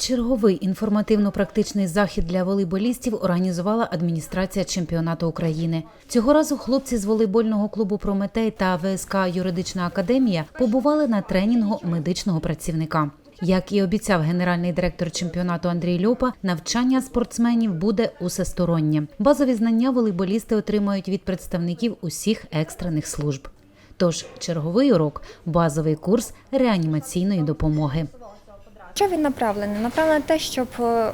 Черговий інформативно-практичний захід для волейболістів організувала адміністрація чемпіонату України. Цього разу хлопці з волейбольного клубу Прометей та ВСК Юридична академія побували на тренінгу медичного працівника. Як і обіцяв генеральний директор чемпіонату Андрій Льопа, навчання спортсменів буде усестороннє. Базові знання волейболісти отримають від представників усіх екстрених служб. Тож черговий урок базовий курс реанімаційної допомоги. Що він направлений? Направлений на те, щоб е,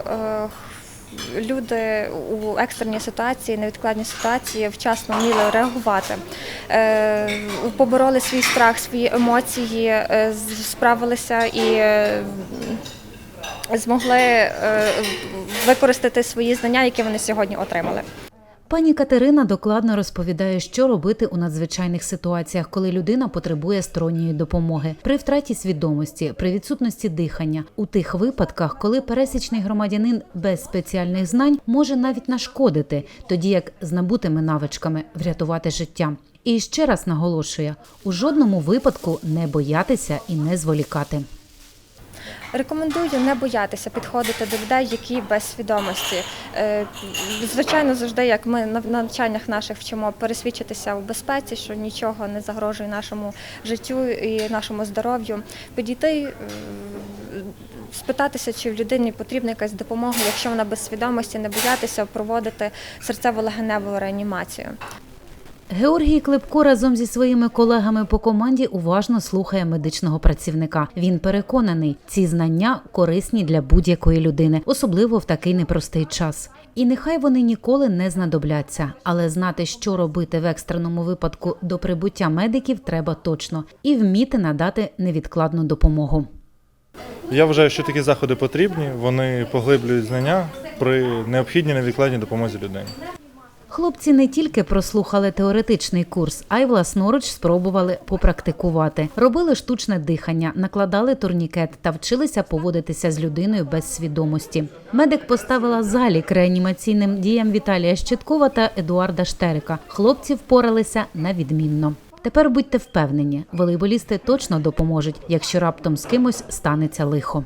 люди у екстреній ситуації, невідкладній ситуації вчасно вміли реагувати, е, побороли свій страх, свої емоції, е, справилися і е, змогли е, використати свої знання, які вони сьогодні отримали. Пані Катерина докладно розповідає, що робити у надзвичайних ситуаціях, коли людина потребує сторонньої допомоги, при втраті свідомості, при відсутності дихання, у тих випадках, коли пересічний громадянин без спеціальних знань може навіть нашкодити, тоді як з набутими навичками врятувати життя. І ще раз наголошує: у жодному випадку не боятися і не зволікати. Рекомендую не боятися підходити до людей, які без свідомості. Е, Звичайно, завжди, як ми на навчаннях наших вчимо пересвідчитися в безпеці, що нічого не загрожує нашому життю і нашому здоров'ю. Підійти, е, спитатися, чи в людині потрібна якась допомога, якщо вона без свідомості, не боятися проводити серцево-легеневу реанімацію. Георгій Клепко разом зі своїми колегами по команді уважно слухає медичного працівника. Він переконаний, ці знання корисні для будь-якої людини, особливо в такий непростий час. І нехай вони ніколи не знадобляться, але знати, що робити в екстреному випадку до прибуття медиків, треба точно і вміти надати невідкладну допомогу. Я вважаю, що такі заходи потрібні. Вони поглиблюють знання при необхідній невідкладній допомозі людині. Хлопці не тільки прослухали теоретичний курс, а й власноруч спробували попрактикувати. Робили штучне дихання, накладали турнікет та вчилися поводитися з людиною без свідомості. Медик поставила залік реанімаційним діям Віталія Щеткова та Едуарда Штерика. Хлопці впоралися на відмінно. Тепер будьте впевнені, волейболісти точно допоможуть, якщо раптом з кимось станеться лихо.